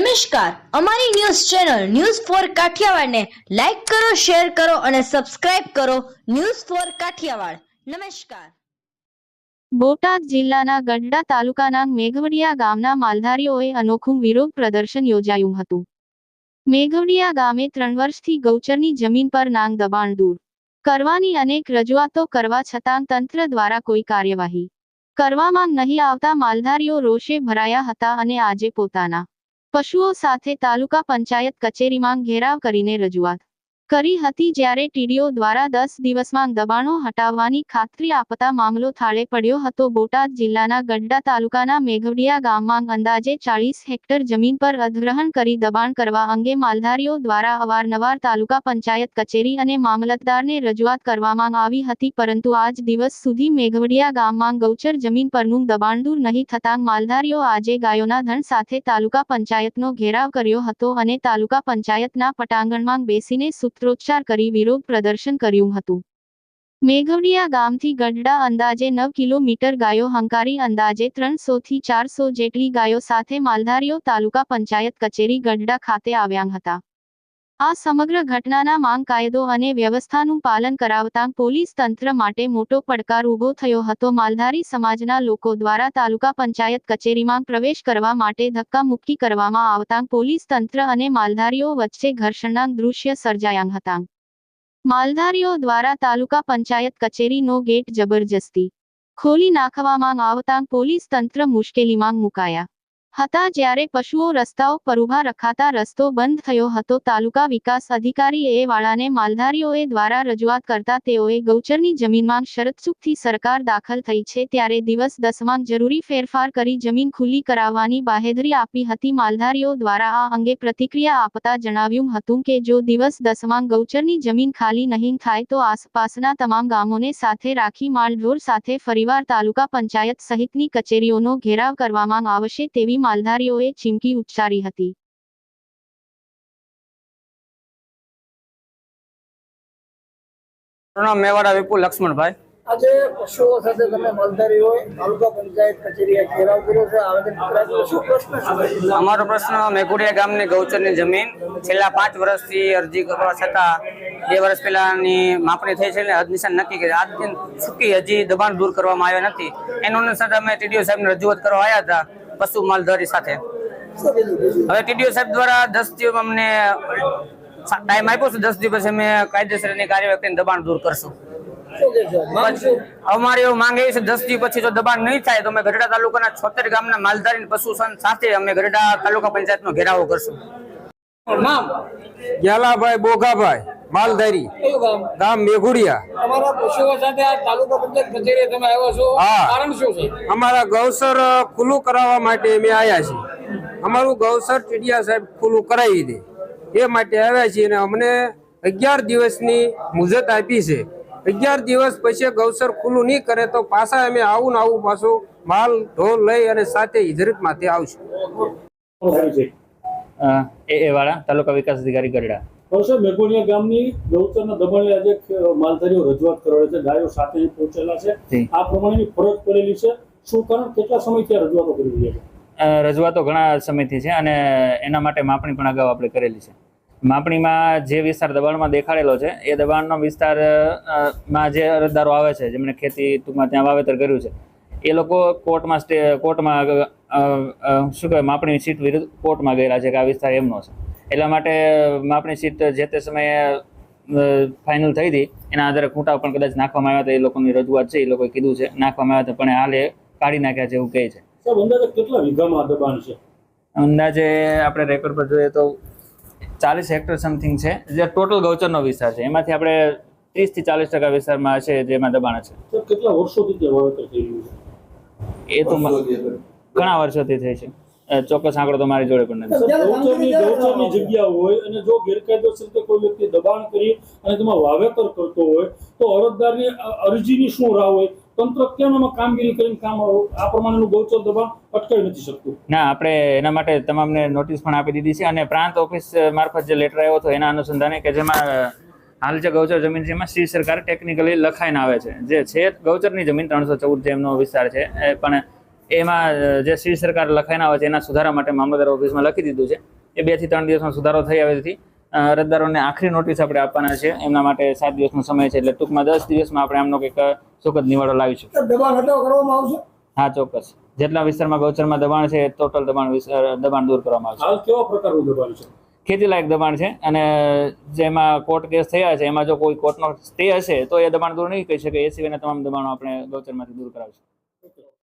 નમસ્કાર. અમારી news channel news four કાઠિયાવાડને લાઈક કરો, શેર કરો અને સબસ્ક્રાઇબ કરો ન્યૂઝ ફોર કાઠિયાવાડ. નમસ્કાર. બોટાદ જિલ્લાના ગઢડા તાલુકાના મેઘવડિયા ગામના માલધારીઓએ અનોખું વિરોધ પ્રદર્શન યોજાયું હતું. મેઘવડિયા ગામે ત્રણ વર્ષથી ગૌચરની જમીન પર નાંગ દબાણ દૂર. કરવાની અનેક રજૂઆતો કરવા છતાં તંત્ર દ્વારા કોઈ કાર્યવાહી કરવામાં નહીં આવતા માલધારીઓ રોષે ભરાયા હતા અને આજે પોતાના પશુઓ સાથે તાલુકા પંચાયત કચેરીમાં ઘેરાવ કરીને રજૂઆત. કરી હતી જ્યારે ટીડીઓ દ્વારા દસ દિવસમાં દબાણો હટાવવાની ખાતરી આપતા મામલો થાળે પડ્યો હતો. બોટાદ જિલ્લાના ગઢડા તાલુકાના મેઘવડિયા ગામમાં અંદાજે ચાળીસ હેક્ટર જમીન પર અધિગ્રહણ કરી દબાણ કરવા અંગે માલધારીઓ દ્વારા અવારનવાર તાલુકા પંચાયત કચેરી અને મામલતદારને રજૂઆત કરવામાં આવી હતી, પરંતુ આજ દિવસ સુધી મેઘવડિયા ગામમાં ગૌચર જમીન પરનું દબાણ દૂર નહીં થતાં માલધારીઓ આજે ગાયોના ધન સાથે તાલુકા પંચાયતનો ઘેરાવ કર્યો હતો અને તાલુકા પંચાયતના પટાંગણમાં બેસીને સૂત્રોચ્ચાર કરી, વિરોધ પ્રદર્શન કર્યું હતું. મેઘવડિયા ગામથી ગઢડા અંદાજે નવ કિલોમીટર ગાયો હંકારી અંદાજે ત્રણસો થી ચારસો જેટલી ગાયો સાથે માલધારીઓ તાલુકા પંચાયત કચેરી ગઢડા ખાતે આવ્યા હતા. આ સમગ્ર ઘટનાના માંગ કાયદો અને વ્યવસ્થાનું પાલન કરાવતા પોલીસ તંત્ર માટે મોટો પડકાર ઊભો થયો હતો. માલધારી સમાજના લોકો દ્વારા તાલુકા પંચાયત કચેરીમાં પ્રવેશ કરવા માટે ધક્કા મુક્કી કરવામાં આવતા પોલીસ તંત્ર અને માલધારીઓ વચ્ચે ઘર્ષણના દૃશ્ય સર્જાયા હતા. માલધારીઓ દ્વારા તાલુકા પંચાયત કચેરીનો ગેટ જબરજસ્તી ખોલી નાખવામાં આવતા પોલીસ તંત્ર મુશ્કેલીમાં મુકાયા. હતા જ્યારે પશુઓ રસ્તાઓ પર ઊભા રખાતા રસ્તો બંધ થયો હતો. તાલુકા વિકાસ અધિકારી એ વાળાને માલધારીઓએ દ્વારા રજૂઆત કરતા તેઓએ ગૌચરની જમીનમાં શરતસુખથી સરકાર દાખલ થઈ છે. ત્યારે દિવસ દસમાં જરૂરી ફેરફાર કરી જમીન ખુલ્લી કરાવવાની બાહેધરી આપી હતી. માલધારીઓ દ્વારા આ અંગે પ્રતિક્રિયા આપતા જણાવ્યું હતું કે, જો દિવસ દસમાં ગૌચરની જમીન ખાલી નહીં થાય તો આસપાસના તમામ ગામોને સાથે રાખી માલઢોર સાથે ફરીવાર તાલુકા પંચાયત સહિતની કચેરીઓનો ઘેરાવ કરવામાં આવશે તેવી માલધારીઓએ ચીમકી ઉચ્ચારી હતી. મેવાડા વિપુલ લક્ષ્મણભાઈ. આજે પશુઓ સાથે તમે માલધારી હોય તાલુકા પંચાયત કચેરીએ ઘેરાવ કર્યો છે. આવેદન. શું પ્રશ્ન અમારો પ્રશ્ન મેઘુડિયા ગામની ગૌચરની જમીન છેલ્લા પાંચ વર્ષથી અરજી કરવા છતાં બે વર્ષ પહેલાની માપણી થઈ છે ને હદ નિશાન નક્કી કરી. આજ દિન ચૂકી હજી દબાણ દૂર કરવામાં આવ્યા નથી. એનું અનુસાર અમે ટીડીઓ સાહેબને રજૂઆત કરવા આવ્યા હતા. પશુ માલધારી સાથે? હવે ટીડીઓ સાહેબ દ્વારા દસ દિવસ અમને ટાઈમ આપ્યો છે, દસ દિવસ અમે કાયદેસરની કાર્યવાહી કરીને દબાણ દૂર કરશું? અમારી એવું માંગ એવી છે, દસ દિવસ પછી જો દબાણ નહીં થાય તો અમે ગઢડા તાલુકાના છોતેર ગામના માલધારી પશુ સાથે અમે ગઢડા તાલુકા પંચાયતનો ઘેરાવો કરશું નામ ગ્યાલાભાઈ બોઘાભાઈ માલધારી. ગામ? મેઘુડિયા. તમારા પશુઓ સાથે આ તાલુકા પંચાયત કચેરીએ તમે આવ્યા છો. કારણ શું છે? અમારા ગૌસર ખુલ્લું કરાવવા માટે અમે આવ્યા છીએ. અમારું ગૌસર ટીડિયા સાહેબ ખુલ્લું કરાવી દે એ માટે આવ્યા છીએ અને અમને અગિયાર દિવસની મુજત આપી છે. અગિયાર દિવસ પછી ગૌસર ખુલ્લું નહીં કરે તો પાછા અમે આવું ને આવું પાછું માલ ઢોલ લઈ અને સાથે હિજરતમાંથી આવશું. અ, એ એ વાળા તાલુકા વિકાસ અધિકારી ગરડા હવે મેઘોડિયા ગામની ગૌચરના દબાણે આજે માલધારીઓ રજૂઆત કરવા છે ગાયો સાથે પહોંચેલા છે. આ પ્રમાણેની ફરજ પડેલી છે. શું કારણ? કેટલા સમયથી આ રજૂઆતો કરી રહ્યા છે? રજૂઆતો ઘણા સમયથી છે અને એના માટે માપણી પણ અગાઉ આપણે કરેલી છે. માપણીમાં જે વિસ્તાર દબાણમાં દેખાડેલો છે એ દબાણનો વિસ્તારમાં જે અરજદારો આવે છે જેમણે ખેતી ટૂંકમાં ત્યાં વાવેતર કર્યું છે એ લોકો કોર્ટમાં સ્ટે કોર્ટમાં શું કહેવાય માપણી સીટ વિરુદ્ધ કોર્ટમાં ગયેલા છે કે આ વિસ્તાર એમનો છે. એટલા માટે માપણી સીટ જે તે સમયે ફાઇનલ થઈ હતી એના આધારે ખૂંટા પણ કદાચ નાખવામાં આવ્યા હતા એ લોકોની રજૂઆત છે એ લોકોએ કીધું છે નાખવામાં આવ્યા હતા પણ હાલ કાઢી નાખ્યા છે એવું કહે છે. અંદાજે કેટલા વીઘામાં દબાણ છે? અંદાજે આપણે રેકોર્ડ પર જોઈએ તો ચાલીસ હેક્ટર સમથિંગ છે જે ટોટલ ગૌચરનો વિસ્તાર છે. એમાંથી આપણે ત્રીસથી ચાલીસ ટકા વિસ્તારમાં છે જેમાં દબાણ છે. કેટલા વર્ષોથી વાવેતર થઈ રહ્યું છે? એ તો ઘણા વર્ષોથી થઈ છે. ચોક્કસ આંકડો તો મારી જોડે પણ નથી. ગૌચરની જગ્યા હોય અને જો ગેરકાયદેસર રીતે કોઈ વ્યક્તિ દબાણ કરી અને તેમાં વાવેતર કરતો હોય તો અરજદારની અરજીની શું રાહ હોય? તંત્ર કેમ કામગીરી કરીને કામ આ પ્રમાણેનું ગૌચર દબાણ અટકાવી નથી શકતું. ના આપણે એના માટે તમામને નોટિસ પણ આપી દીધી છે અને પ્રાંત ઓફિસ મારફત જે લેટર આવ્યો હતો એના અનુસંધાને કે જેમાં હાલ જે ગૌચર જમીન છે એમાં શ્રી સરકાર ટેકનિકલી લખાઈને આવે છે. જે છે ગૌચરની જમીન ત્રણસો ચૌદ જે એમનો વિસ્તાર છે પણ એમાં જે શ્રી સરકાર લખાઈને આવે છે એના સુધારા માટે મામલતદાર ઓફિસમાં લખી દીધું છે. એ બેથી ત્રણ દિવસમાં સુધારો થઈ આવેથી અ, અરજદારોને આખરી નોટિસ આપણે આપવાના છે. એમના માટે સાત દિવસનો સમય છે એટલે ટૂંકમાં દસ દિવસમાં આપણે આમનો કંઈક સુખદ નિવાડો લાવીશું. કરવામાં આવશે? હા ચોક્કસ. જેટલા વિસ્તારમાં ગૌચરમાં દબાણ છે ટોટલ દબાણ દબાણ દૂર કરવામાં આવશે. કેવા પ્રકારનું દબાણ છે? ખેતી લાયક દબાણ છે અને જેમાં કોર્ટ કેસ થયા છે, એમાં જો કોઈ કોર્ટનો સ્ટે હશે, તો એ દબાણ દૂર નહીં કહી શકે. એ સિવાયના તમામ દબાણો આપણે ગૌચરમાંથી દૂર કરાવશું.